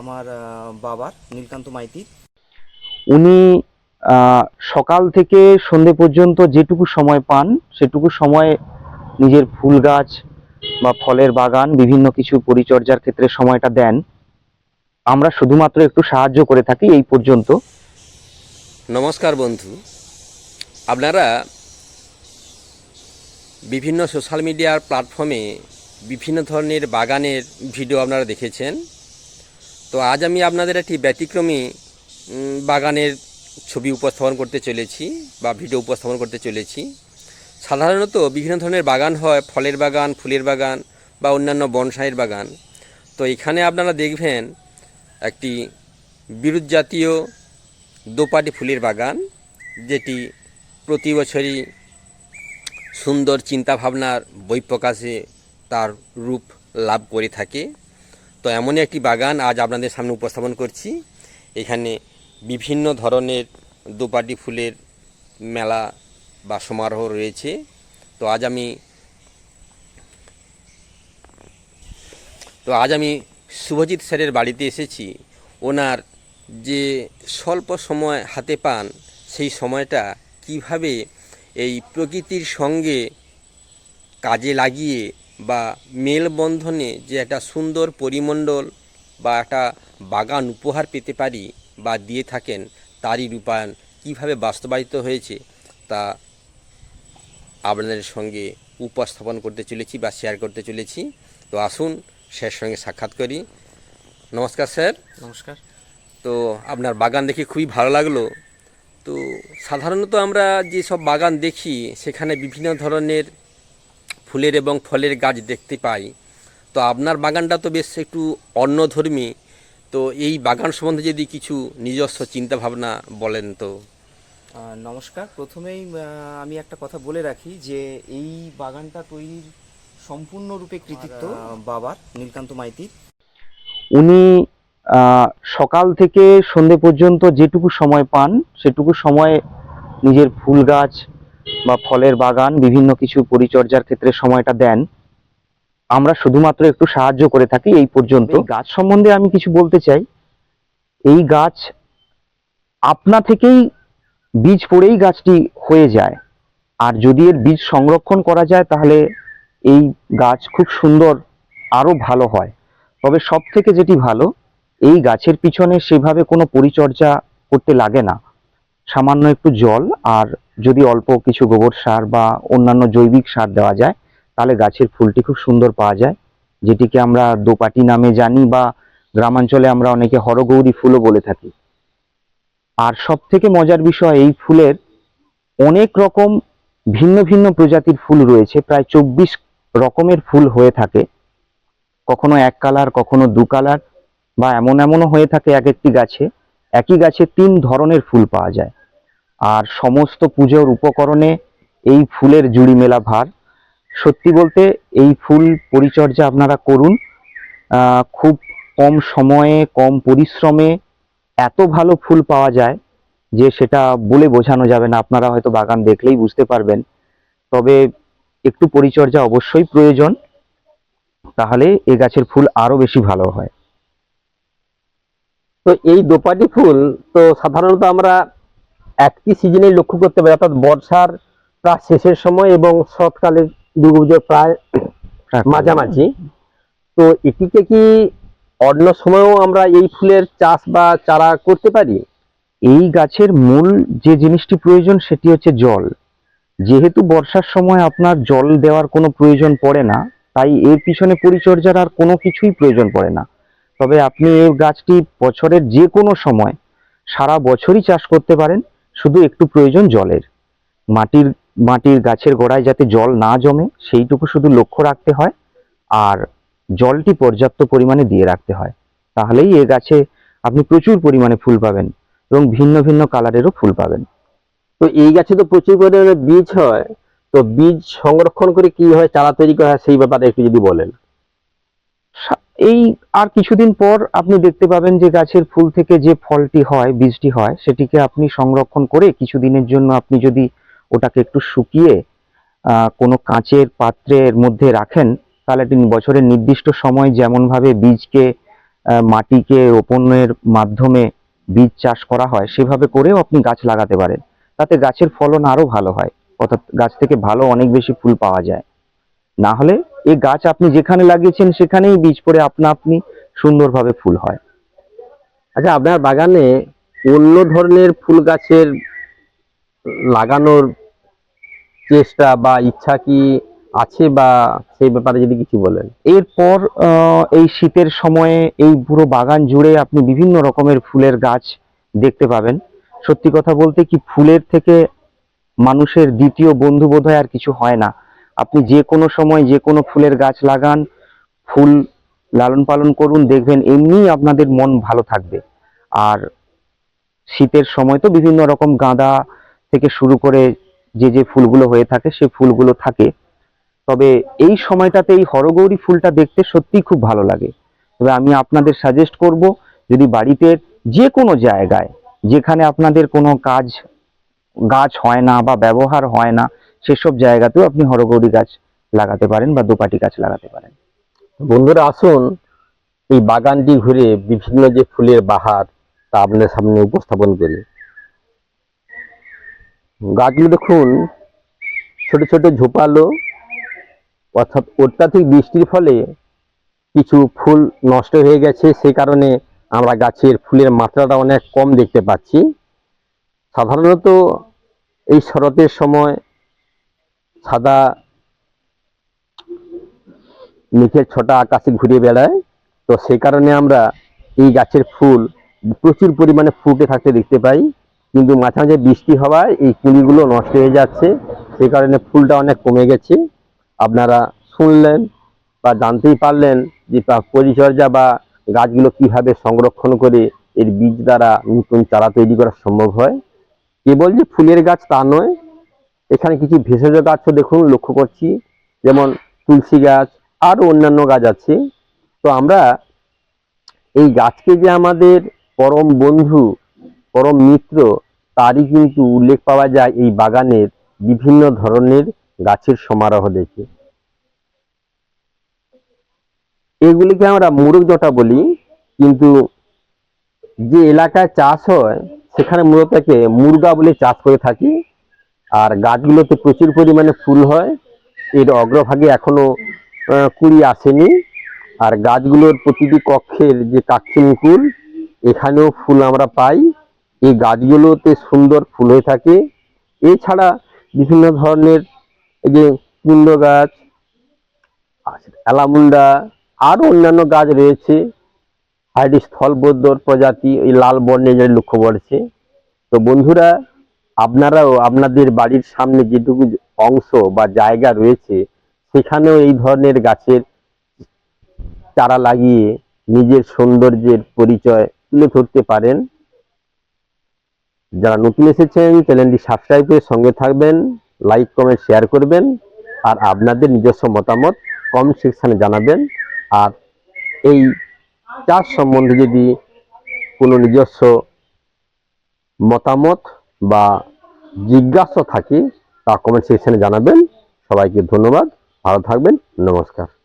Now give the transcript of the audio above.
আমার বাবার নীলকান্ত মাইতি। উনি সকাল থেকে সন্ধে পর্যন্ত যেটুকু সময় পান সেটুকু সময় নিজের ফুল গাছ বা ফলের বাগান বিভিন্ন কিছু পরিচর্যার ক্ষেত্রে সময়টা দেন। আমরা শুধুমাত্র একটু সাহায্য করে থাকি এই পর্যন্ত। নমস্কার বন্ধু। আপনারা বিভিন্ন সোশ্যাল মিডিয়ার প্ল্যাটফর্মে বিভিন্ন ধরনের বাগানের ভিডিও আপনারা দেখেছেন। তো আজ আমি আপনাদের একটি ব্যতিক্রমী বাগানের ছবি উপস্থাপন করতে চলেছি বা ভিডিও উপস্থাপন করতে চলেছি। সাধারণত বিভিন্ন ধরনের বাগান হয়, ফলের বাগান, ফুলের বাগান বা অন্যান্য বনসাইয়ের বাগান। তো এখানে আপনারা দেখবেন একটি বিরুৎ জাতীয় দোপাটি ফুলের বাগান, যেটি প্রতি বছরই সুন্দর চিন্তাভাবনার বই প্রকাশে তার রূপ লাভ করে থাকে। তো এমনই একটি বাগান আজ আপনাদের সামনে উপস্থাপন করছি। এখানে বিভিন্ন ধরনের দোপাটি ফুলের মেলা বা সমারোহ রয়েছে। তো আজ আমি তো আজ আমি শুভজিৎ স্যারের বাড়িতে এসেছি। ওনার যে স্বল্প সময় হাতে পান, সেই সময়টা কীভাবে এই প্রকৃতির সঙ্গে কাজে লাগিয়ে বা মেলবন্ধনে যে একটা সুন্দর পরিমণ্ডল বা একটা বাগান উপহার পেতে পারি বা দিয়ে থাকেন তারই রূপায়ণ কীভাবে বাস্তবায়িত হয়েছে তা আপনাদের সঙ্গে উপস্থাপন করতে চলেছি বা শেয়ার করতে চলেছি। তো আসুন স্যার সঙ্গে সাক্ষাৎ করি। নমস্কার স্যার নমস্কার। তো আপনার বাগান দেখে খুবই ভালো লাগল। তো সাধারণত আমরা যেসব বাগান দেখি সেখানে বিভিন্ন ধরনের ফুলের এবং ফলের গাছ দেখতে পাই। তো আপনার বাগানটা তো বেশ একটু অন্যধর্মী তো এই বাগান সম্বন্ধে যদি কিছু নিজস্ব চিন্তাভাবনা বলেন তো। নমস্কার। প্রথমেই আমি একটা কথা বলে রাখি যে এই বাগানটা তৈরির সম্পূর্ণরূপে কৃতিত্ব বাবার নীলকান্ত মাইতি উনি সকাল থেকে সন্ধে পর্যন্ত যেটুকু সময় পান সেটুকু সময় নিজের ফুল গাছ বা ফলের বাগান, বিভিন্ন কিছু পরিচর্যার ক্ষেত্রে সময়টা দেন। আমরা শুধুমাত্র একটু সাহায্য করে থাকি এই পর্যন্ত। গাছ সম্বন্ধে আমি কিছু বলতে চাই। এই গাছ আপনা থেকেই বীজ পড়েই গাছটি হয়ে যায়। আর যদি এর বীজ সংরক্ষণ করা যায়, তাহলে এই গাছ খুব সুন্দর আরও ভালো হয়। তবে সব থেকে যেটি ভালো, এই গাছের পিছনে সেভাবে কোনো পরিচর্যা করতে লাগে না। সামান্য একটু জল আর যদি অল্প কিছু গোবর সার বা অন্যান্য জৈবিক সার দেওয়া যায়, তাহলে গাছের ফুলটি খুব সুন্দর পাওয়া যায়। যেটিকে আমরা দোপাটি নামে জানি বা গ্রামাঞ্চলে আমরা অনেকে হরগৌরী ফুলও বলে থাকি। আর সব থেকে মজার বিষয়, এই ফুলের অনেক রকম ভিন্ন ভিন্ন প্রজাতির ফুল রয়েছে। প্রায় চব্বিশ রকমের ফুল হয়ে থাকে। কখনো এক কালার, কখনো দু কালার বা এমন এমনও হয়ে থাকে এক একটি গাছে। একই গাছে তিন ধরনের ফুল পাওয়া যায়। আর সমস্ত পুজোর উপকরণে এই ফুলের জুড়ি মেলা ভার। সত্যি বলতে এই ফুল পরিচর্যা আপনারা করুন। খুব কম সময়ে, কম পরিশ্রমে এত ভালো ফুল পাওয়া যায় যে সেটা বলে বোঝানো যাবে না। আপনারা হয়তো বাগান দেখলেই বুঝতে পারবেন। তবে একটু পরিচর্যা অবশ্যই প্রয়োজন। তাহলে এ গাছের ফুল আরও বেশি ভালো হয়। তো এই দোপাটি ফুল তো সাধারণত আমরা একটি সিজনে লক্ষ্য করতে পারি অর্থাৎ বর্ষার প্রায় শেষের সময় এবং শরৎকালের দুর্গাপুজোর প্রায় মাঝামাঝি। তো এটিকে কি অন্য সময়ও আমরা এই ফুলের চাষ বা চারা করতে পারি? এই গাছের মূল যে জিনিসটি প্রয়োজন সেটি হচ্ছে জল। যেহেতু বর্ষার সময় আপনার জল দেওয়ার কোনো প্রয়োজন পড়ে না তাই এর পিছনে পরিচর্যার আর কোনো কিছুই প্রয়োজন পড়ে না। তবে আপনি এই গাছটি বছরের যে কোনো সময় সারা বছরই চাষ করতে পারেন শুধু একটু প্রয়োজন জলের। মাটির মাটির গাছের গোড়ায় যাতে জল না জমে সেইটুকু শুধু লক্ষ্য রাখতে হয় আর জলটি পর্যাপ্ত পরিমাণে দিয়ে রাখতে হয়। তাহলেই এ গাছে আপনি প্রচুর পরিমাণে ফুল পাবেন এবং ভিন্ন ভিন্ন কালারেরও ফুল পাবেন। তো এই গাছে তো প্রচুর পরিমাণে বীজ হয়। তো বীজ সংরক্ষণ করে কি হয় চারা তৈরি করা হয় সেই ব্যাপারে একটু যদি বলেন। এই আর কিছুদিন পর আপনি দেখতে পাবেন যে গাছের ফুল থেকে যে ফলটি হয়, বীজটি হয়, সেটিকে আপনি সংরক্ষণ করে কিছুদিনের জন্য আপনি যদি ওটাকে একটু শুকিয়ে কোনো কাঁচের পাত্রের মধ্যে রাখেন, তাহলে তিনি বছরের নির্দিষ্ট সময় যেমনভাবে বীজকে মাটিকে রোপণের মাধ্যমে বীজ চাষ করা হয়, সেভাবে করেও আপনি গাছ লাগাতে পারেন। তাতে গাছের ফলন আরও ভালো হয়, অর্থাৎ গাছ থেকে ভালো অনেক বেশি ফুল পাওয়া যায়। না হলে এই গাছ আপনি যেখানে লাগিয়েছেন সেখানেই বীজ পড়ে আপনা আপনি সুন্দরভাবে ফুল হয়। আচ্ছা আপনার বাগানে অন্য ধরনের ফুল গাছের লাগানোর চেষ্টা বা ইচ্ছা কি আছে বা সেই ব্যাপারে যদি কিছু বলেন? এরপর আহ, এই শীতের সময়ে এই পুরো বাগান জুড়ে আপনি বিভিন্ন রকমের ফুলের গাছ দেখতে পাবেন। সত্যি কথা বলতে কি ফুলের থেকে মানুষের দ্বিতীয় বন্ধু বোধহয় আর কিছু হয় না। আপনি যে কোনো সময় যে কোনো ফুলের গাছ লাগান, ফুল লালন পালন করুন, দেখবেন এমনিই আপনাদের মন ভালো থাকবে। আর শীতের সময় তো বিভিন্ন রকম গাঁদা থেকে শুরু করে যে যে ফুলগুলো হয়ে থাকে, সে ফুলগুলো থাকে। তবে এই সময়টাতে এই হরগৌরী ফুলটা দেখতে সত্যিই খুব ভালো লাগে। তবে আমি আপনাদের সাজেস্ট করব, যদি বাড়িতে যে কোনো জায়গায়, যেখানে আপনাদের কোনো কাজ, গাছ হয় না বা ব্যবহার হয় না সেসব জায়গাতেও আপনি হরগৌরী গাছ লাগাতে পারেন বা দোপাটি গাছ লাগাতে পারেন। বন্ধুরা, আসুন এই বাগানটি ঘুরে বিভিন্ন যে ফুলের বাহার তা আপনাদের সামনে উপস্থাপন করি। গাছগুলো দেখুন, ছোট ছোট ঝোপালো, অর্থাৎ অত্যাধিক বৃষ্টির ফলে কিছু ফুল নষ্ট হয়ে গেছে। সে কারণে আমরা গাছের ফুলের মাত্রাটা অনেক কম দেখতে পাচ্ছি। সাধারণত এই শরতের সময় সাদা মেঘের ছটা আকাশে ঘুরে বেড়ায়। তো সেই কারণে আমরা এই গাছের ফুল প্রচুর পরিমাণে ফুটে থাকতে দেখতে পাই। কিন্তু মাঝে মাঝে বৃষ্টি হওয়ায় এই কুঁড়িগুলো নষ্ট হয়ে যাচ্ছে। সেই কারণে ফুলটা অনেক কমে গেছে। আপনারা শুনলেন বা জানতেই পারলেন যে পরিচর্যা বা গাছগুলো কীভাবে সংরক্ষণ করে এর বীজ দ্বারা নতুন চারা তৈরি করা সম্ভব হয়। কেবল যে ফুলের গাছ তা নয় এখানে কিছু ভেষজ গাছও দেখুন, লক্ষ্য করছি, যেমন তুলসী গাছ, আরও অন্যান্য গাছ আছে। তো আমরা এই গাছকে যে আমাদের পরম বন্ধু, পরম মিত্র, তারই কিন্তু উল্লেখ পাওয়া যায় এই বাগানের বিভিন্ন ধরনের গাছের সমারোহ দেখে। এগুলিকে আমরা মুরগ জটা বলি, কিন্তু যে এলাকায় চাষ হয়, সেখানে মূলত মুরগা বলে চাষ করে থাকি। আর গাছগুলোতে প্রচুর পরিমাণে ফুল হয়। এর অগ্রভাগে এখনও আহ, কুড়ি আসেনি। আর গাছগুলোর প্রতিটি কক্ষের যে কাক্ষি মুকুল এখানেও ফুল আমরা পাই। এই গাছগুলোতে সুন্দর ফুল হয়ে থাকে। এছাড়া বিভিন্ন ধরনের এই যে কুন্দ গাছ অ্যালামুন্ডা আরও অন্যান্য গাছ রয়েছে। এটি স্থলবদ্ধর প্রজাতি এই লাল বর্ণের যে লক্ষ্য পড়ছে তো বন্ধুরা আপনারাও আপনাদের বাড়ির সামনে যেটুকু অংশ বা জায়গা রয়েছে, সেখানেও এই ধরনের গাছের চারা লাগিয়ে নিজের সৌন্দর্যের পরিচয় তুলে ধরতে পারেন। যারা নতুন এসেছেন, চ্যানেলটি সাবস্ক্রাইব করে সঙ্গে থাকবেন লাইক কমেন্ট শেয়ার করবেন, আর আপনাদের নিজস্ব মতামত কমেন্ট সেকশানে জানাবেন। আর এই চাষ সম্বন্ধে যদি কোনো নিজস্ব মতামত বা জিজ্ঞাসা থাকি তা কমেন্ট সেকশনে জানাবেন। সবাইকে ধন্যবাদ। ভালো থাকবেন। নমস্কার।